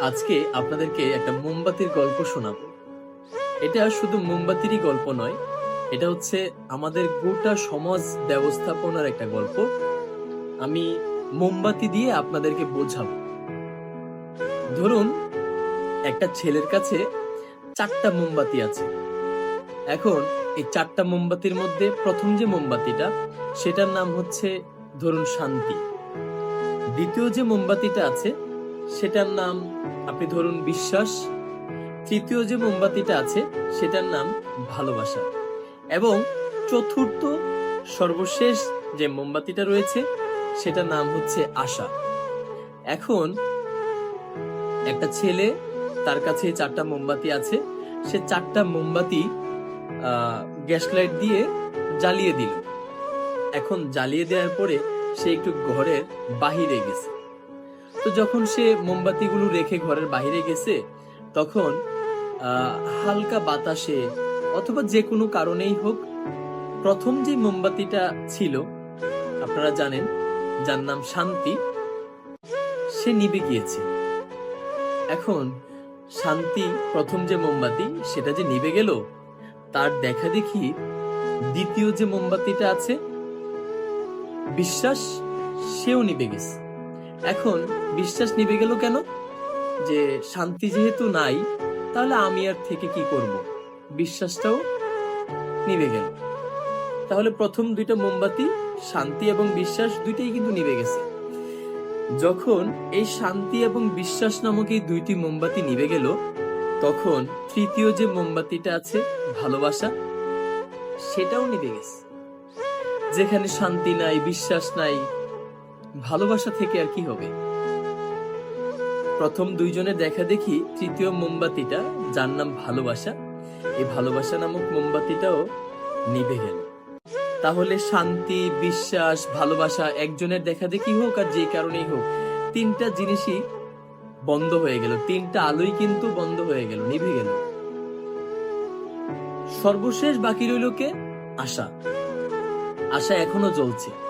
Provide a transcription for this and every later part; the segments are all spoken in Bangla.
আজকে আপনাদেরকে একটা মোমবাতির গল্প শোনাবো। এটা শুধু মোমবাতিরই গল্প নয়, এটা হচ্ছে আমাদের গোটা সমাজ ব্যবস্থাপনার একটা গল্প। আমি মোমবাতি দিয়ে আপনাদেরকে বোঝাবো। ধরুন, একটা ছেলের কাছে চারটা মোমবাতি আছে। এখন এই চারটা মোমবাতির মধ্যে প্রথম যে মোমবাতিটা, সেটার নাম হচ্ছে, ধরুন, শান্তি। দ্বিতীয় যে মোমবাতিটা আছে সেটার নাম, আপনি ধরুন বিশ্বাস। তৃতীয় যে মোমবাতিটা আছে, সেটার নাম ভালোবাসা। এবং চতুর্থ, সর্বশেষ যে মোমবাতিটা রয়েছে, সেটার নাম হচ্ছে আশা। এখন, একটা ছেলে, তার কাছে চারটা মোমবাতি আছে। সে চারটা মোমবাতি গ্যাস লাইট দিয়ে জ্বালিয়ে দিল। এখন জ্বালিয়ে দেওয়ার পরে সে একটু ঘরের বাহিরে গেছে। তো যখন সে মোমবাতিগুলো রেখে ঘরের বাইরে গেছে, তখন হালকা বাতাসে অথবা যে কোনো কারণেই হোক, প্রথম যে মোমবাতিটা ছিল, আপনারা জানেন, যার নাম শান্তি, সে নিভে গিয়েছে। এখন, শান্তি প্রথম যে মোমবাতি, সেটা যে নিবে গেল, তার দেখা দেখি দ্বিতীয় যে মোমবাতিটা আছে, বিশ্বাস সেও নিভে গেছে। এখন বিশ্বাস নিভে গেল কেন? যে শান্তি যেহেতু নাই, তাহলে আমি আর থেকে কি করব? বিশ্বাসটাও নিবে গেল। তাহলে প্রথম দুইটা মোমবাতি, শান্তি এবং বিশ্বাস দুইটাই কিন্তু নিভে গেছে। যখন এই শান্তি এবং বিশ্বাস নামক এই দুইটি মোমবাতি নিভে গেল, তখন তৃতীয় যে মোমবাতিটা আছে, ভালোবাসা, সেটাও নিভে গেছে। যেখানে শান্তি নাই, বিশ্বাস নাই ভালোবাসা থেকে আর কি হবে? প্রথম দুইজনের দেখা দেখি তৃতীয় মোমবাতিটা, যার নাম ভালোবাসা। এই ভালোবাসা নামক মোমবাতিটাও নিভে গেল। তাহলে শান্তি, বিশ্বাস, ভালোবাসা একজনের দেখা দেখি হোক আর যে কারণেই হোক, তিনটা জিনিসই বন্ধ হয়ে গেল। তিনটা আলোই কিন্তু বন্ধ হয়ে গেল, নিভে গেল। সর্বশেষ বাকি রইল কে? আশা। আশা এখনও জ্বলছে।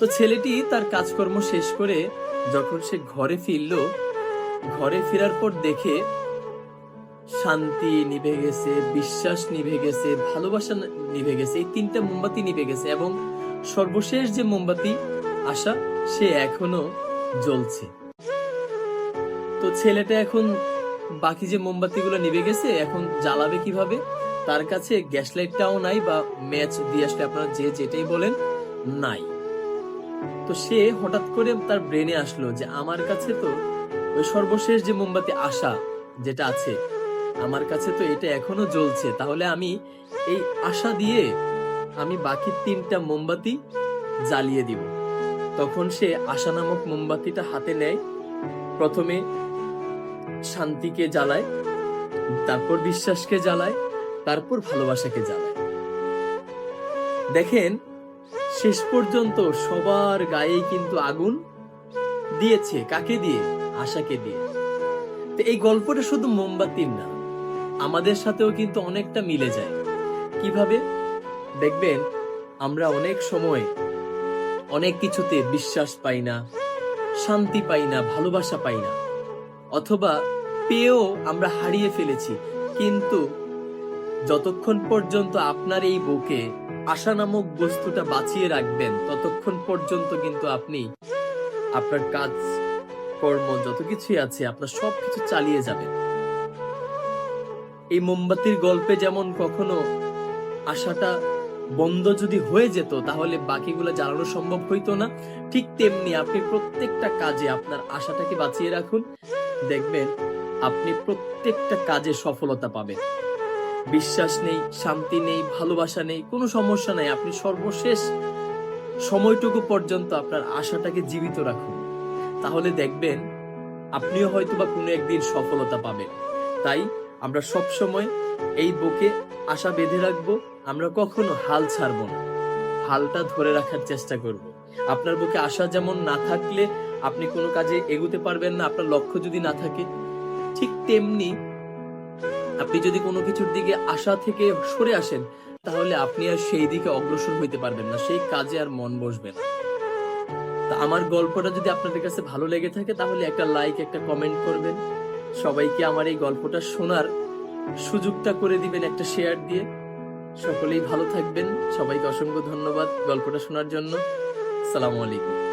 তো ছেলেটি তার কাজকর্ম শেষ করে যখন সে ঘরে ফিরল, ঘরে ফেরার পর দেখে শান্তি নিভে গেছে, বিশ্বাস নিভে গেছে, ভালোবাসা নিভে গেছে, এই তিনটা মোমবাতি নিভে গেছে এবং সর্বশেষ যে মোমবাতি আশা সে এখনও জ্বলছে। তো ছেলেটা এখন বাকি যে মোমবাতিগুলো নিভে গেছে, এখন জ্বালাবে কীভাবে? তার কাছে গ্যাস লাইটটাও নাই বা ম্যাচ দিয়ে আসলে আপনারা যে যেটাই বলেন, নাই। তো সে হঠাৎ করে তার ব্রেনে আসলো যে, আমার কাছে তো ওই সর্বশেষ যে মোমবাতি আশা যেটা আছে, আমার কাছে তো এটা এখনও জ্বলছে। তাহলে আমি এই আশা দিয়ে আমি বাকি তিনটা মোমবাতি জ্বালিয়ে দিব। তখন সে আশা নামক মোমবাতিটা হাতে নেয়, প্রথমে শান্তিকে জ্বালায়, তারপর বিশ্বাসকে জ্বালায়, তারপর ভালোবাসাকে জ্বালায়। দেখেন শেষ পর্যন্ত সবার গায়ে কিন্তু আগুন দিয়েছে। কাকে দিয়ে? আশাকে দিয়ে। তো এই গল্পটা শুধু মোমবাতির না, আমাদের সাথেও কিন্তু অনেকটা মিলে যায়। কীভাবে? দেখবেন, আমরা অনেক সময় অনেক কিছুতে বিশ্বাস পাই না, শান্তি পাই না, ভালোবাসা পাই না, অথবা পেয়েও আমরা হারিয়ে ফেলেছি। কিন্তু যতক্ষণ পর্যন্ত আপনার এই বুকে আশা নামক বস্তুটা বাঁচিয়ে রাখবেন, ততক্ষণ পর্যন্ত কিন্তু আপনি আপনার কাজ, কর্ম, যত কিছুই আছে, আপনার সবকিছু চালিয়ে যাবেন। এই মোমবাতির গল্পে যেমন কখনো আশাটা বন্ধ যদি হয়ে যেত, তাহলে বাকিগুলো জ্বালানো সম্ভব হইতো না। ঠিক তেমনি আপনি প্রত্যেকটা কাজে আপনার আশাটাকে বাঁচিয়ে রাখুন। দেখবেন, আপনি প্রত্যেকটা কাজে সফলতা পাবেন। বিশ্বাস নেই, শান্তি নেই, ভালোবাসা নেই, কোনো সমস্যা নেই। আপনি সর্বশেষ সময়টুকু পর্যন্ত আপনার আশাটাকে জীবিত রাখুন। তাহলে দেখবেন, আপনিও হয়তো বা কোনো একদিন সফলতা পাবেন। তাই আমরা সব সময় এই বুকে আশা বেঁধে রাখব, আমরা কখনো হাল ছাড়বো না। হালটা ধরে রাখার চেষ্টা করব। আপনার বুকে আশা যেমন না থাকলে আপনি কোনো কাজে এগুতে পারবেন না, আপনার লক্ষ্য যদি না থাকে, ঠিক তেমনি আপনি যদি কোনো কিছুর দিকে আশা থেকে সরে আসেন, তাহলে আপনি আর সেই দিকে অগ্রসর হইতে পারবেন না, সেই কাজে আর মন বসবে না। তা আমার গল্পটা যদি আপনাদের কাছে ভালো লেগে থাকে, তাহলে একটা লাইক একটা কমেন্ট করবেন। সবাইকে আমার এই গল্পটা শোনার সুযোগটা করে দিবেন একটা শেয়ার দিয়ে। সকলেই ভালো থাকবেন। সবাইকে অসংখ্য ধন্যবাদ গল্পটা শোনার জন্য। সালামু আলাইকুম।